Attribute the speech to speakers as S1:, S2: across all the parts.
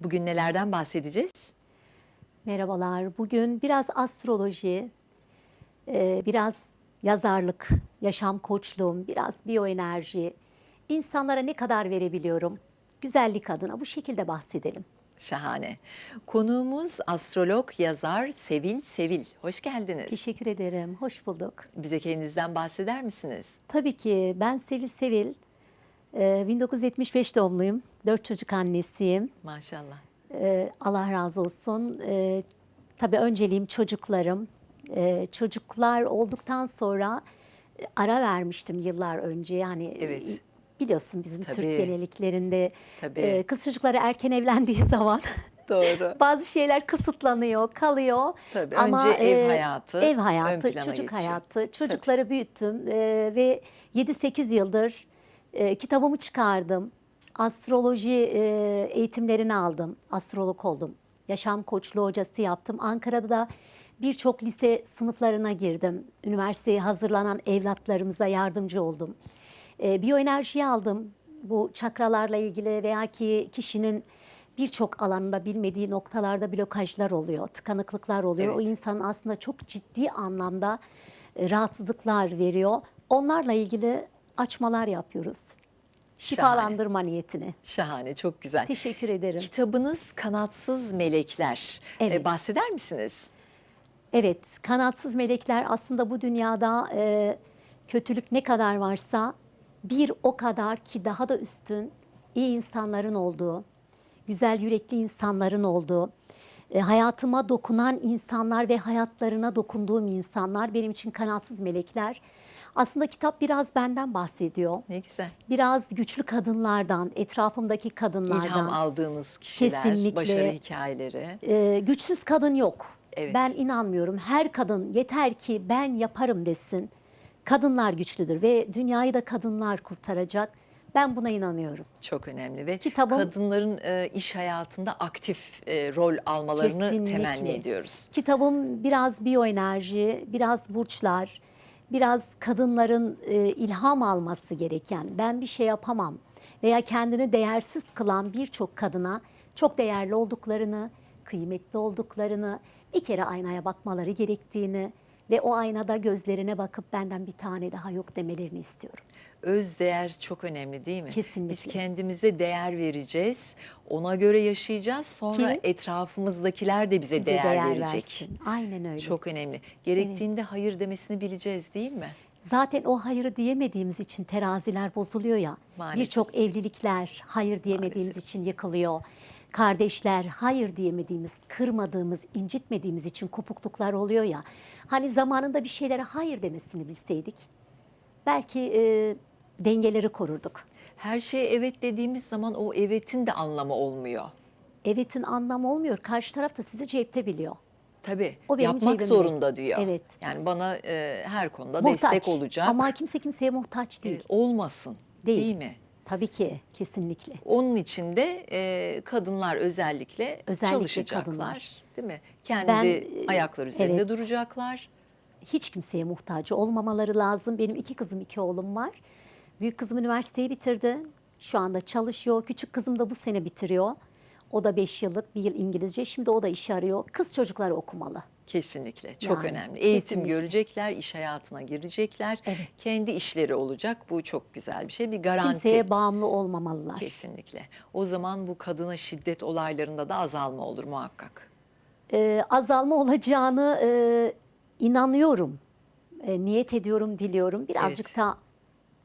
S1: Bugün nelerden bahsedeceğiz?
S2: Merhabalar. Bugün biraz astroloji, e, biraz yazarlık, yaşam koçluğum, biraz biyoenerji, insanlara ne kadar verebiliyorum, güzellik adına bu şekilde bahsedelim.
S1: Şahane. Konuğumuz astrolog, yazar Sevil Sevil. Hoş geldiniz.
S2: Teşekkür ederim, hoş bulduk.
S1: Bize kendinizden bahseder misiniz?
S2: Tabii ki ben Sevil Sevil, e, 1975 doğumluyum, dört çocuk annesiyim.
S1: Maşallah.
S2: Ee, Allah razı olsun. Ee, tabii önceliğim çocuklarım. Ee, çocuklar olduktan sonra e, ara vermiştim yıllar önce. Yani
S1: Evet.
S2: e, biliyorsun bizim
S1: Tabii.
S2: Türk geleneklerinde
S1: Tabii.
S2: e, kız çocukları erken evlendiği zaman
S1: Doğru.
S2: bazı şeyler kısıtlanıyor, kalıyor.
S1: Tabii, önce ev hayatı
S2: ev hayatı, çocuk
S1: geçiyor.
S2: hayatı. Çocukları büyüttüm e, ve 7-8 yıldır e, kitabımı çıkardım. Astroloji e, eğitimlerini aldım. Astrolog oldum. Yaşam koçluğu hocası yaptım. Ankara'da da birçok lise sınıflarına girdim. Üniversiteye hazırlanan evlatlarımıza yardımcı oldum. E, biyoenerjiyi aldım. Bu çakralarla ilgili veya ki kişinin birçok alanında bilmediği noktalarda blokajlar oluyor, tıkanıklıklar oluyor.
S1: Evet.
S2: O insanın aslında çok ciddi anlamda e, rahatsızlıklar veriyor. Onlarla ilgili açmalar yapıyoruz. Şifalandırma niyetine.
S1: Şahane, çok güzel.
S2: Teşekkür ederim.
S1: Kitabınız Kanatsız Melekler.
S2: Evet.
S1: Ee, bahseder misiniz?
S2: Evet, kanatsız melekler aslında bu dünyada e, kötülük ne kadar varsa bir o kadar ki daha da üstün iyi insanların olduğu, güzel yürekli insanların olduğu, e, hayatıma dokunan insanlar ve hayatlarına dokunduğum insanlar benim için kanatsız melekler. Aslında kitap biraz benden bahsediyor.
S1: Ne güzel.
S2: Biraz güçlü kadınlardan, etrafımdaki kadınlardan.
S1: İlham aldığınız kişiler,
S2: Kesinlikle.
S1: başarı hikayeleri.
S2: Ee, güçsüz kadın yok.
S1: Evet.
S2: Ben inanmıyorum. Her kadın yeter ki ben yaparım desin. Kadınlar güçlüdür ve dünyayı da kadınlar kurtaracak. Ben buna inanıyorum.
S1: Çok önemli ve
S2: Kitabım-
S1: kadınların e, iş hayatında aktif e, rol almalarını
S2: Kesinlikle.
S1: temenni ediyoruz.
S2: Kitabım biraz biyoenerji, biraz burçlar, biraz kadınların e, ilham alması gereken, ben bir şey yapamam veya kendini değersiz kılan birçok kadına çok değerli olduklarını, kıymetli olduklarını, bir kere aynaya bakmaları gerektiğini ve o aynada gözlerine bakıp benden bir tane daha yok demelerini istiyorum.
S1: Öz değer çok önemli değil mi?
S2: Kesinlikle.
S1: Biz kendimize değer vereceğiz. Ona göre yaşayacağız. Sonra
S2: Ki
S1: etrafımızdakiler de bize,
S2: Bize
S1: değer,
S2: değer
S1: verecek.
S2: versin. Aynen öyle.
S1: Çok önemli. Gerektiğinde hayır demesini bileceğiz değil mi?
S2: Zaten o hayır diyemediğimiz için teraziler bozuluyor ya.
S1: Maalesef.
S2: Birçok evlilikler hayır diyemediğimiz için yıkılıyor. Kardeşler hayır diyemediğimiz, kırmadığımız, incitmediğimiz için kopukluklar oluyor ya. Hani zamanında bir şeylere hayır demesini bilseydik belki e, dengeleri korurduk.
S1: Her şeye evet dediğimiz zaman o evetin de anlamı olmuyor.
S2: Evet'in anlamı olmuyor. Karşı taraf da sizi cepte biliyor.
S1: Tabii
S2: O benim
S1: yapmak
S2: cebimde.
S1: zorunda diyor.
S2: Evet.
S1: Yani bana e, her konuda
S2: Muhtaç.
S1: destek olacak.
S2: Ama kimse kimseye muhtaç
S1: E,
S2: değil.
S1: olmasın.
S2: Değil.
S1: değil mi?
S2: Tabii ki kesinlikle.
S1: Onun için de e, kadınlar özellikle,
S2: Özellikle
S1: çalışacaklar.
S2: kadınlar.
S1: Değil mi? Kendi
S2: Ben, e,
S1: ayakları üzerinde
S2: evet.
S1: duracaklar.
S2: hiç kimseye muhtaç olmamaları lazım. Benim iki kızım, iki oğlum var. Büyük kızım üniversiteyi bitirdi. Şu anda çalışıyor. Küçük kızım da bu sene bitiriyor. O da 5 yıllık, bir yıl İngilizce. Şimdi o da iş arıyor. Kız çocukları okumalı.
S1: Kesinlikle çok
S2: Yani,
S1: önemli. Eğitim
S2: kesinlikle.
S1: görecekler, iş hayatına girecekler.
S2: Evet.
S1: Kendi işleri olacak. Bu çok güzel bir şey. Bir garanti.
S2: Kimseye bağımlı olmamalılar.
S1: Kesinlikle. O zaman bu kadına şiddet olaylarında da azalma olur muhakkak.
S2: Ee, azalma olacağını e, inanıyorum. E, niyet ediyorum, diliyorum. Birazcık
S1: Evet.
S2: da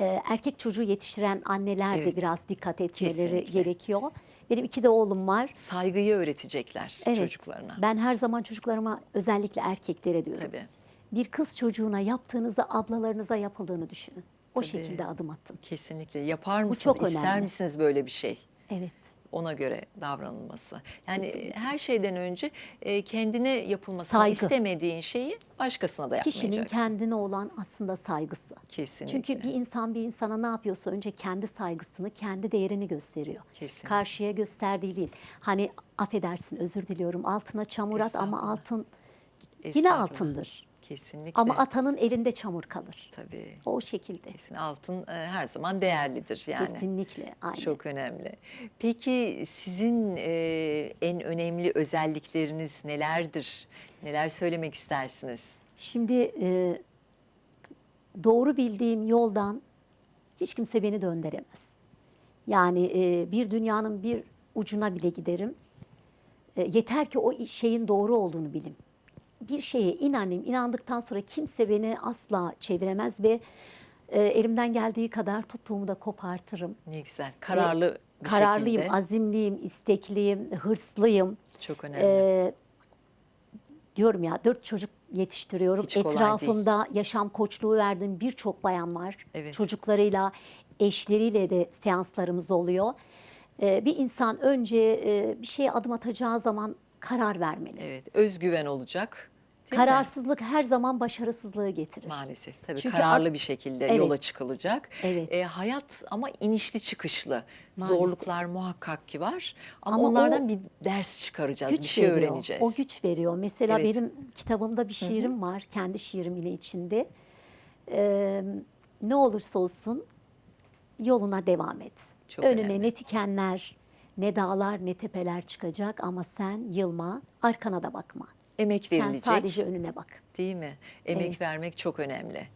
S2: e, erkek çocuğu yetiştiren anneler
S1: Evet.
S2: de biraz dikkat etmeleri
S1: Kesinlikle.
S2: gerekiyor. Benim iki de oğlum var.
S1: Saygıyı öğretecekler
S2: Evet.
S1: çocuklarına.
S2: Ben her zaman çocuklarıma özellikle erkeklere diyorum.
S1: Tabii.
S2: Bir kız çocuğuna yaptığınızı ablalarınıza yapıldığını düşünün. O
S1: Tabii.
S2: şekilde adım attım.
S1: Kesinlikle. Yapar mısınız?
S2: çok
S1: İster
S2: önemli.
S1: misiniz böyle bir şey?
S2: Evet.
S1: Ona göre davranılması. Yani her şeyden önce e, kendine yapılmasını
S2: Saygı.
S1: istemediğin şeyi başkasına da
S2: Kişinin
S1: yapmayacaksın.
S2: kendine olan aslında saygısı.
S1: Kesinlikle.
S2: Çünkü bir insan bir insana ne yapıyorsa önce kendi saygısını, kendi değerini gösteriyor.
S1: Kesinlikle.
S2: Karşıya gösterdiği değil. Hani affedersin özür diliyorum altına çamur at ama altın yine altındır.
S1: Kesinlikle.
S2: Ama atanın elinde çamur kalır.
S1: Tabii.
S2: O şekilde.
S1: Kesin altın e, her zaman değerlidir yani.
S2: Kesinlikle. Aynen.
S1: Çok önemli. Peki sizin e, en önemli özellikleriniz nelerdir? Neler söylemek istersiniz?
S2: Şimdi e, doğru bildiğim yoldan hiç kimse beni döndüremez. Yani e, bir dünyanın bir ucuna bile giderim. E, yeter ki o şeyin doğru olduğunu bilim. Bir şeye inanayım, inandıktan sonra kimse beni asla çeviremez ve e, elimden geldiği kadar tuttuğumu da kopartırım.
S1: Ne güzel. Kararlı bir
S2: Kararlıyım,
S1: şekilde.
S2: azimliyim, istekliyim, hırslıyım.
S1: Çok önemli.
S2: Ee, diyorum ya dört çocuk yetiştiriyorum.
S1: Hiç.
S2: Etrafımda yaşam koçluğu verdiğim birçok bayan var.
S1: Evet.
S2: Çocuklarıyla, eşleriyle de seanslarımız oluyor. Ee, bir insan önce e, bir şeye adım atacağı zaman karar vermeli.
S1: evet. Özgüven olacak. Değil mi?
S2: Kararsızlık her zaman başarısızlığı getirir.
S1: Maalesef tabii
S2: Çünkü
S1: kararlı bir şekilde
S2: Evet.
S1: yola çıkılacak.
S2: Evet.
S1: E, hayat ama inişli çıkışlı.
S2: Maalesef.
S1: Zorluklar muhakkak ki var. Ama,
S2: Ama
S1: onlardan
S2: o
S1: bir ders çıkaracağız, bir
S2: güç
S1: şey
S2: veriyor.
S1: öğreneceğiz.
S2: O güç veriyor. Mesela
S1: Evet.
S2: benim kitabımda bir şiirim var. Kendi şiirim yine içinde. Ee, ne olursa olsun yoluna devam et.
S1: Çok
S2: Önüne
S1: önemli.
S2: ne tikenler, ne dağlar, ne tepeler çıkacak ama sen yılma, arkana da bakma.
S1: Emek
S2: Sen
S1: verilecek
S2: sadece önüne bak.
S1: değil mi? Emek
S2: Evet.
S1: vermek çok önemli.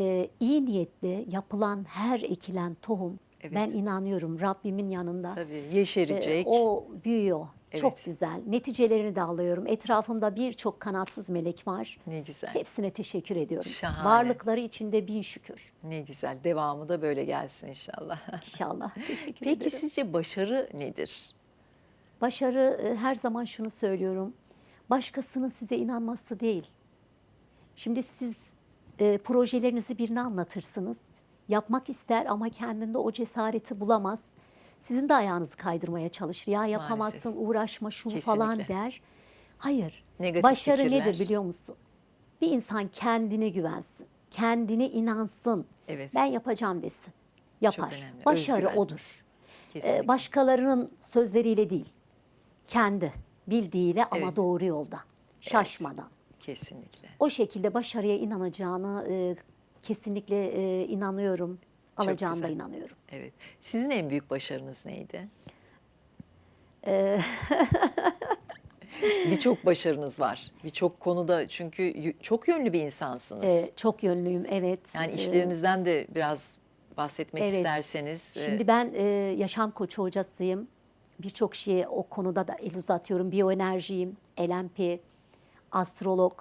S2: Ee, iyi niyetle yapılan her ekilen tohum
S1: Evet.
S2: ben inanıyorum Rabbimin yanında.
S1: Tabii yeşerecek.
S2: o büyüyor. Çok
S1: Evet.
S2: güzel. Neticelerini de alıyorum. Etrafımda birçok kanatsız melek var.
S1: Ne güzel.
S2: Hepsine teşekkür ediyorum.
S1: Şahane.
S2: Varlıkları içinde bin şükür.
S1: Ne güzel. Devamı da böyle gelsin inşallah.
S2: İnşallah. Teşekkür
S1: Peki
S2: ederim.
S1: sizce başarı nedir?
S2: Başarı e, her zaman şunu söylüyorum. Başkasının size inanması değil. Şimdi siz e, projelerinizi birine anlatırsınız. Yapmak ister ama kendinde o cesareti bulamaz. Sizin de ayağınızı kaydırmaya çalışır. Ya yapamazsın, uğraşma, şu falan
S1: Kesinlikle.
S2: der. Hayır.
S1: Negatif
S2: Başarı
S1: fikirler.
S2: nedir biliyor musun? Bir insan kendine güvensin. Kendine inansın.
S1: Evet.
S2: Ben yapacağım desin. Yapar. Başarı
S1: Özgüven.
S2: odur.
S1: Kesinlikle.
S2: Ee, başkalarının sözleriyle değil, kendi bildiğiyle ama
S1: Evet.
S2: doğru yolda, şaşmadan.
S1: Kesinlikle.
S2: O şekilde başarıya inanacağını e, kesinlikle e, inanıyorum, alacağına da
S1: güzel.
S2: inanıyorum.
S1: Evet. Sizin en büyük başarınız neydi?
S2: Ee,
S1: Birçok başarınız var. Birçok konuda çünkü y- çok yönlü bir insansınız.
S2: e, çok yönlüyüm, evet.
S1: yani
S2: Ee,
S1: işlerinizden de biraz bahsetmek
S2: Evet.
S1: isterseniz. e,
S2: Şimdi ben e, yaşam koçu hocasıyım. Birçok şeye o konuda da el uzatıyorum. Biyoenerjiyim, LNP, astrolog,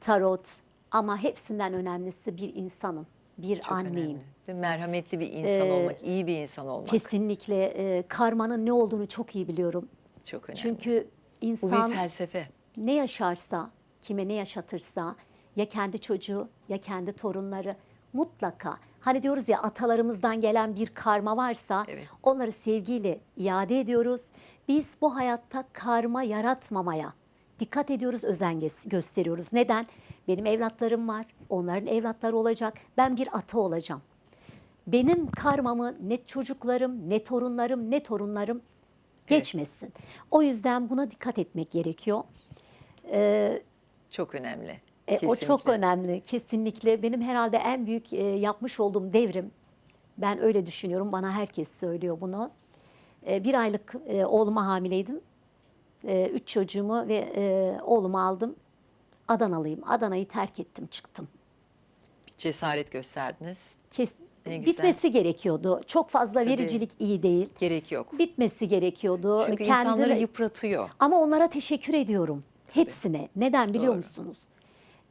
S2: tarot ama hepsinden önemlisi bir insanım, bir
S1: çok
S2: anneyim.
S1: önemli. Merhametli bir insan olmak, iyi bir insan olmak
S2: Kesinlikle e, karmanın ne olduğunu çok iyi biliyorum.
S1: çok önemli.
S2: Çünkü
S1: Bu bir
S2: insan
S1: felsefe.
S2: ne yaşarsa, kime ne yaşatırsa ya kendi çocuğu ya kendi torunları mutlaka hani diyoruz ya atalarımızdan gelen bir karma varsa
S1: Evet.
S2: onları sevgiyle iade ediyoruz. Biz bu hayatta karma yaratmamaya dikkat ediyoruz, özen gösteriyoruz. Neden? Benim evlatlarım var, onların evlatları olacak. Ben bir ata olacağım. Benim karmamı ne çocuklarım, ne torunlarım, ne torunlarım geçmesin. O yüzden buna dikkat etmek gerekiyor.
S1: Çok önemli.
S2: E, o çok önemli kesinlikle. Benim herhalde en büyük e, yapmış olduğum devrim. Ben öyle düşünüyorum. Bana herkes söylüyor bunu. E, bir aylık e, oğluma hamileydim. E, üç çocuğumu ve e, oğlumu aldım. Adanalıyım. Adana'yı terk ettim, çıktım.
S1: Bir cesaret gösterdiniz.
S2: Kes,
S1: Ne güzel.
S2: bitmesi gerekiyordu. Çok fazla
S1: Tabii.
S2: vericilik iyi değil.
S1: Gerek yok.
S2: Bitmesi gerekiyordu.
S1: Çünkü
S2: Kendine-
S1: insanları yıpratıyor.
S2: Ama onlara teşekkür ediyorum. Hepsine. Neden biliyor
S1: Doğru.
S2: musunuz?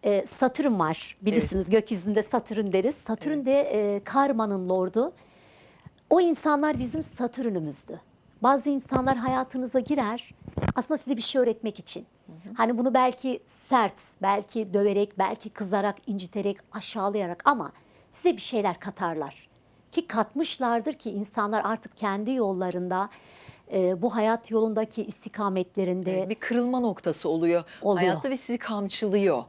S2: Ee, Satürn var. Bilirsiniz gökyüzünde Satürn deriz. Satürn de e, karmanın lordu. O insanlar bizim Satürn'ümüzdü. Bazı insanlar hayatınıza girer aslında size bir şey öğretmek için. Hani bunu belki sert, belki döverek, belki kızarak, inciterek, aşağılayarak ama size bir şeyler katarlar. Ki katmışlardır ki insanlar artık kendi yollarında, e, bu hayat yolundaki istikametlerinde
S1: bir kırılma noktası oluyor,
S2: Oluyor.
S1: hayatta ve sizi kamçılıyor.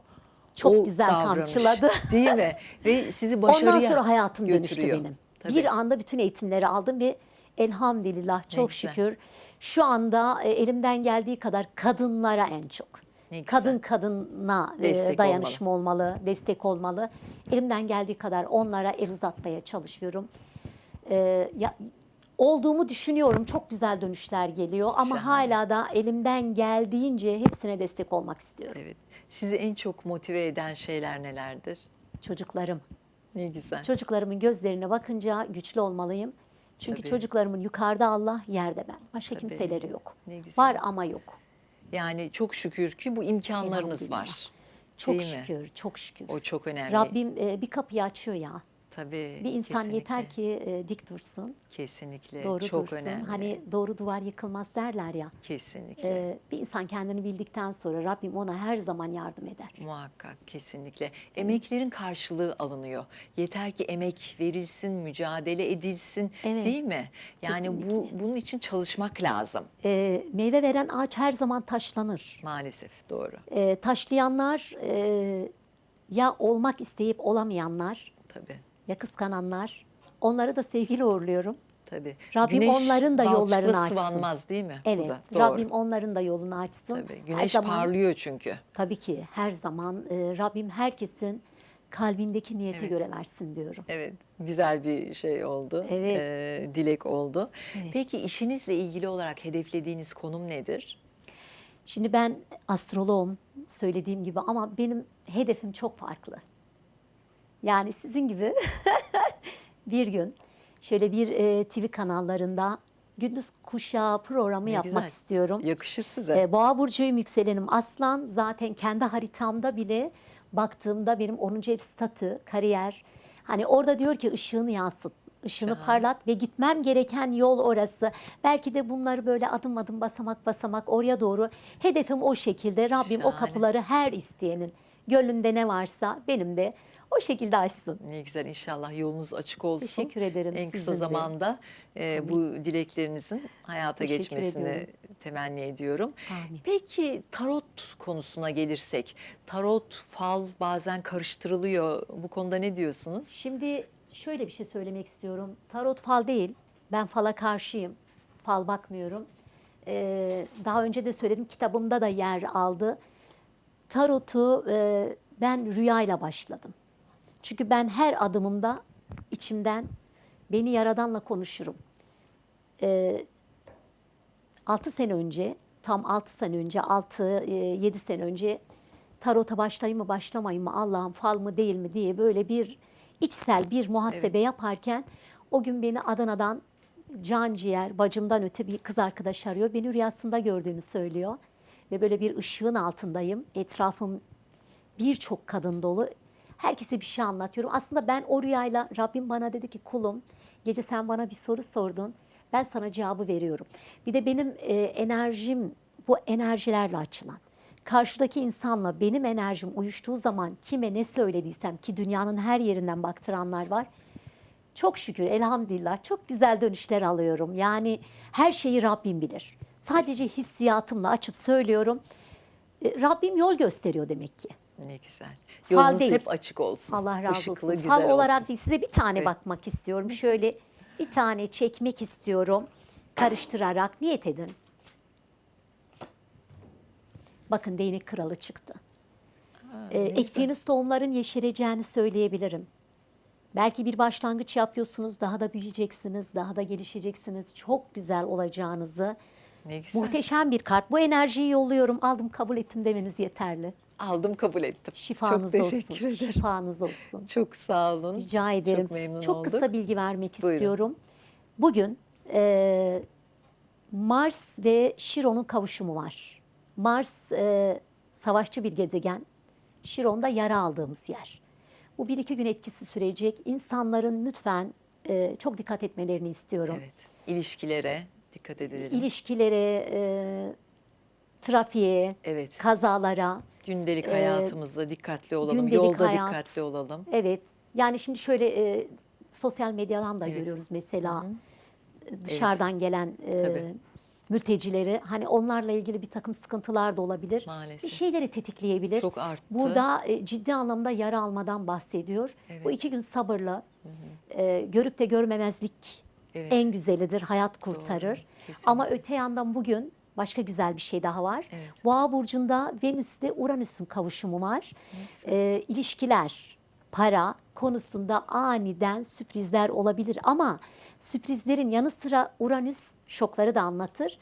S2: Çok güzel
S1: davranış,
S2: kamçıladı.
S1: Değil mi? Ve sizi başarıya
S2: Ondan sonra hayatım dönüştü
S1: götürüyor.
S2: benim.
S1: Tabii.
S2: Bir anda bütün eğitimleri aldım ve elhamdülillah çok
S1: güzel.
S2: şükür şu anda e, elimden geldiği kadar kadınlara en çok
S1: Ne güzel.
S2: Kadın kadına e,
S1: Destek
S2: dayanışma olmalı. destek olmalı. Elimden geldiği kadar onlara el uzatmaya çalışıyorum. E, ya, olduğumu düşünüyorum. Çok güzel dönüşler geliyor ama
S1: Şahane.
S2: hala da elimden geldiğince hepsine destek olmak istiyorum.
S1: Evet. Sizi en çok motive eden şeyler nelerdir?
S2: Çocuklarım.
S1: Ne güzel.
S2: Çocuklarımın gözlerine bakınca güçlü olmalıyım. Çünkü
S1: Tabii.
S2: çocuklarımın yukarıda Allah, yerde ben. Başka
S1: Tabii.
S2: kimseleri yok.
S1: Ne güzel.
S2: Var ama yok.
S1: Yani çok şükür ki bu imkanlarınız var.
S2: Çok
S1: Değil mi?
S2: şükür, çok şükür.
S1: O çok önemli.
S2: Rabbim e, bir kapıyı açıyor ya.
S1: Tabii.
S2: Bir insan
S1: kesinlikle.
S2: yeter ki e, dik dursun,
S1: Kesinlikle.
S2: doğru
S1: çok
S2: dursun.
S1: önemli.
S2: Hani doğru duvar yıkılmaz derler ya.
S1: Kesinlikle.
S2: E, bir insan kendini bildikten sonra Rabbim ona her zaman yardım eder.
S1: Muhakkak kesinlikle. Emeklerin karşılığı alınıyor. Yeter ki emek verilsin, mücadele edilsin
S2: Evet,
S1: değil mi? Yani bu bunun için çalışmak lazım.
S2: E, meyve veren ağaç her zaman taşlanır.
S1: Maalesef doğru.
S2: E, taşlayanlar e, ya olmak isteyip olamayanlar
S1: Tabii.
S2: Ya kıskananlar. Onları da sevgiyle uğurluyorum.
S1: Tabii.
S2: Rabbim
S1: Güneş
S2: onların da yollarını açsın.
S1: sıvanmaz değil mi? Bu
S2: Evet,
S1: da doğru.
S2: Rabbim onların da yolunu açsın.
S1: Tabii.
S2: Her
S1: Güneş
S2: zaman,
S1: parlıyor çünkü.
S2: Tabii ki her zaman e, Rabbim herkesin kalbindeki niyete
S1: Evet.
S2: göre versin diyorum.
S1: Evet, güzel bir şey oldu.
S2: Evet.
S1: Ee, dilek oldu.
S2: Evet.
S1: Peki işinizle ilgili olarak hedeflediğiniz konum nedir?
S2: Şimdi ben astroloğum söylediğim gibi ama benim hedefim çok farklı. Yani sizin gibi bir gün şöyle bir e, TV kanallarında gündüz kuşağı programı
S1: Ne
S2: yapmak
S1: güzel.
S2: istiyorum.
S1: Yakışır size.
S2: E, Boğa burcuyum yükselenim aslan. Zaten kendi haritamda bile baktığımda benim 10. ev statü, kariyer. Hani orada diyor ki ışığını yansıt, ışığını
S1: Şahane.
S2: parlat ve gitmem gereken yol orası. Belki de bunları böyle adım adım basamak basamak oraya doğru. Hedefim o şekilde. Rabbim o
S1: Şahane.
S2: kapıları her isteyenin gönlünde ne varsa benim de o şekilde açsın.
S1: Ne güzel inşallah yolunuz açık olsun.
S2: Teşekkür ederim,
S1: En kısa zamanda e, bu dileklerinizin hayata
S2: Teşekkür
S1: geçmesini
S2: ediyorum.
S1: temenni ediyorum.
S2: Amin.
S1: Peki tarot konusuna gelirsek, tarot, fal bazen karıştırılıyor. Bu konuda ne diyorsunuz?
S2: Şimdi şöyle bir şey söylemek istiyorum. Tarot fal değil. Ben fala karşıyım. Fal bakmıyorum. Ee, daha önce de söyledim kitabımda da yer aldı. Tarotu e, ben rüyayla başladım. Çünkü ben her adımımda içimden beni yaradanla konuşurum. Ee, 6 sene önce, tam 6 sene önce, 6-7 sene önce tarota başlayayım mı başlamayayım mı Allah'ım fal mı değil mi diye böyle bir içsel bir muhasebe yaparken o gün beni Adana'dan can ciğer bacımdan öte bir kız arkadaş arıyor. Beni rüyasında gördüğünü söylüyor. Ve böyle bir ışığın altındayım. Etrafım birçok kadın dolu. Herkese bir şey anlatıyorum. Aslında ben o rüyayla Rabbim bana dedi ki kulum gece sen bana bir soru sordun. Ben sana cevabı veriyorum. Bir de benim e, enerjim bu enerjilerle açılan. Karşıdaki insanla benim enerjim uyuştuğu zaman kime ne söylediysem ki dünyanın her yerinden baktıranlar var. Çok şükür elhamdülillah çok güzel dönüşler alıyorum. Yani her şeyi Rabbim bilir. Sadece hissiyatımla açıp söylüyorum. E, Rabbim yol gösteriyor demek ki.
S1: Ne güzel.
S2: Fal
S1: Yolunuz
S2: değil.
S1: hep açık olsun.
S2: Allah razı
S1: Işıklı,
S2: olsun. Fal
S1: olsun.
S2: olarak değil size bir tane
S1: Evet.
S2: bakmak istiyorum. Şöyle bir tane çekmek istiyorum. Karıştırarak niyet edin. Bakın değnek kralı çıktı. Ee, ektiğiniz tohumların yeşereceğini söyleyebilirim. Belki bir başlangıç yapıyorsunuz, daha da büyüyeceksiniz, daha da gelişeceksiniz. Çok güzel olacağınızı.
S1: Ne güzel.
S2: Muhteşem bir kart. Bu enerjiyi yolluyorum, aldım, kabul ettim demeniz yeterli.
S1: Aldım kabul ettim.
S2: Şifanız
S1: Çok
S2: olsun.
S1: teşekkür ederim.
S2: Şifanız olsun.
S1: Çok sağ olun.
S2: Rica ederim.
S1: Çok memnun
S2: Çok
S1: olduk.
S2: kısa bilgi vermek
S1: Buyurun.
S2: istiyorum. Bugün e, Mars ve Şiron'un kavuşumu var. Mars e, savaşçı bir gezegen. Şiron da yara aldığımız yer. Bu bir iki gün etkisi sürecek. İnsanların lütfen e, çok dikkat etmelerini istiyorum.
S1: Evet. İlişkilere dikkat edelim.
S2: İlişkilere, e, trafiğe,
S1: Evet.
S2: kazalara,
S1: Gündelik
S2: Ee,
S1: hayatımızda dikkatli olalım.
S2: gündelik
S1: Yolda
S2: hayat.
S1: dikkatli olalım.
S2: Evet. Yani şimdi şöyle e, sosyal medyadan da
S1: Evet.
S2: görüyoruz mesela e, dışarıdan gelen e,
S1: Tabii.
S2: mültecileri. Hani onlarla ilgili bir takım sıkıntılar da olabilir.
S1: Maalesef.
S2: Bir şeyleri tetikleyebilir.
S1: Çok arttı.
S2: Burada e, ciddi anlamda yara almadan bahsediyor.
S1: Evet.
S2: Bu iki gün sabırla, e, görüp de görmemezlik
S1: Evet.
S2: en güzelidir, hayat kurtarır.
S1: kesinlikle.
S2: Ama öte yandan bugün başka güzel bir şey daha var.
S1: Evet.
S2: Boğa burcunda Venüs'te Uranüs'ün kavuşumu var. Ee, ilişkiler, para konusunda aniden sürprizler olabilir ama sürprizlerin yanı sıra Uranüs şokları da anlatır.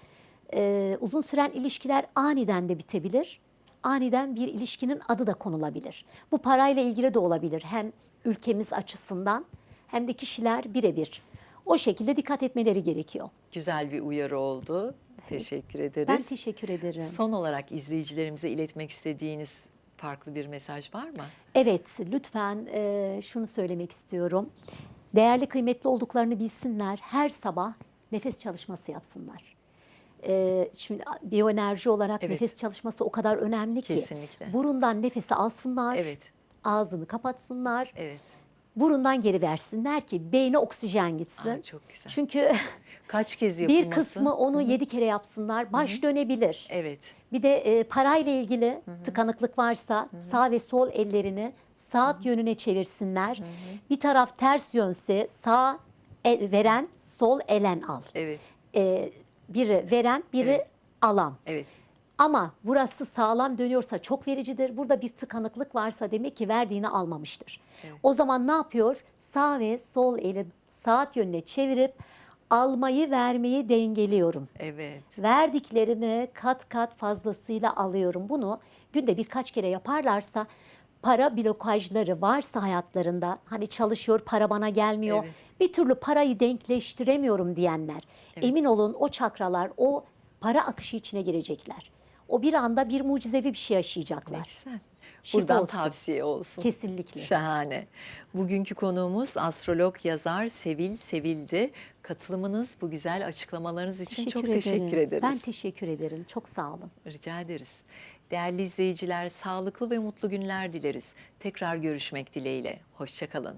S2: Ee, uzun süren ilişkiler aniden de bitebilir. Aniden bir ilişkinin adı da konulabilir. Bu parayla ilgili de olabilir. Hem ülkemiz açısından hem de kişiler birebir. O şekilde dikkat etmeleri gerekiyor.
S1: Güzel bir uyarı oldu. Teşekkür ederiz.
S2: Ben teşekkür ederim.
S1: Son olarak izleyicilerimize iletmek istediğiniz farklı bir mesaj var mı?
S2: Evet, lütfen e, şunu söylemek istiyorum. Değerli, kıymetli olduklarını bilsinler. Her sabah nefes çalışması yapsınlar. E, şimdi biyoenerji olarak
S1: Evet.
S2: nefes çalışması o kadar önemli ki.
S1: Kesinlikle.
S2: Burundan nefesi alsınlar.
S1: Evet.
S2: Ağzını kapatsınlar.
S1: Evet.
S2: Burundan geri versinler ki beyne oksijen gitsin.
S1: Aa, çok güzel.
S2: Çünkü
S1: Kaç kez yapılması?
S2: bir kısmı onu yedi kere yapsınlar. Baş dönebilir.
S1: Evet.
S2: Bir de e, parayla ilgili tıkanıklık varsa sağ ve sol ellerini saat yönüne çevirsinler. Bir taraf ters yönse sağ el- veren, sol elen al.
S1: Evet.
S2: E, biri veren, biri
S1: Evet.
S2: alan.
S1: Evet.
S2: Ama burası sağlam dönüyorsa çok vericidir. Burada bir tıkanıklık varsa demek ki verdiğini almamıştır. O zaman ne yapıyor? Sağ ve sol eli saat yönüne çevirip almayı vermeyi dengeliyorum.
S1: Evet.
S2: Verdiklerimi kat kat fazlasıyla alıyorum. Bunu günde birkaç kere yaparlarsa para blokajları varsa hayatlarında hani çalışıyor para bana gelmiyor.
S1: Evet.
S2: Bir türlü parayı denkleştiremiyorum diyenler. Emin olun o çakralar o para akışı içine girecekler. O bir anda bir mucizevi bir şey
S1: Ne
S2: yaşayacaklar.
S1: güzel.
S2: Şifa
S1: Buradan
S2: olsun.
S1: tavsiye olsun.
S2: Kesinlikle.
S1: Şahane. Bugünkü konuğumuz astrolog yazar Sevil Sevildi. Katılımınız, bu güzel açıklamalarınız için çok teşekkür ederiz.
S2: Ben teşekkür ederim. Çok sağ olun.
S1: Rica ederiz. Değerli izleyiciler, sağlıklı ve mutlu günler dileriz. Tekrar görüşmek dileğiyle. Hoşçakalın.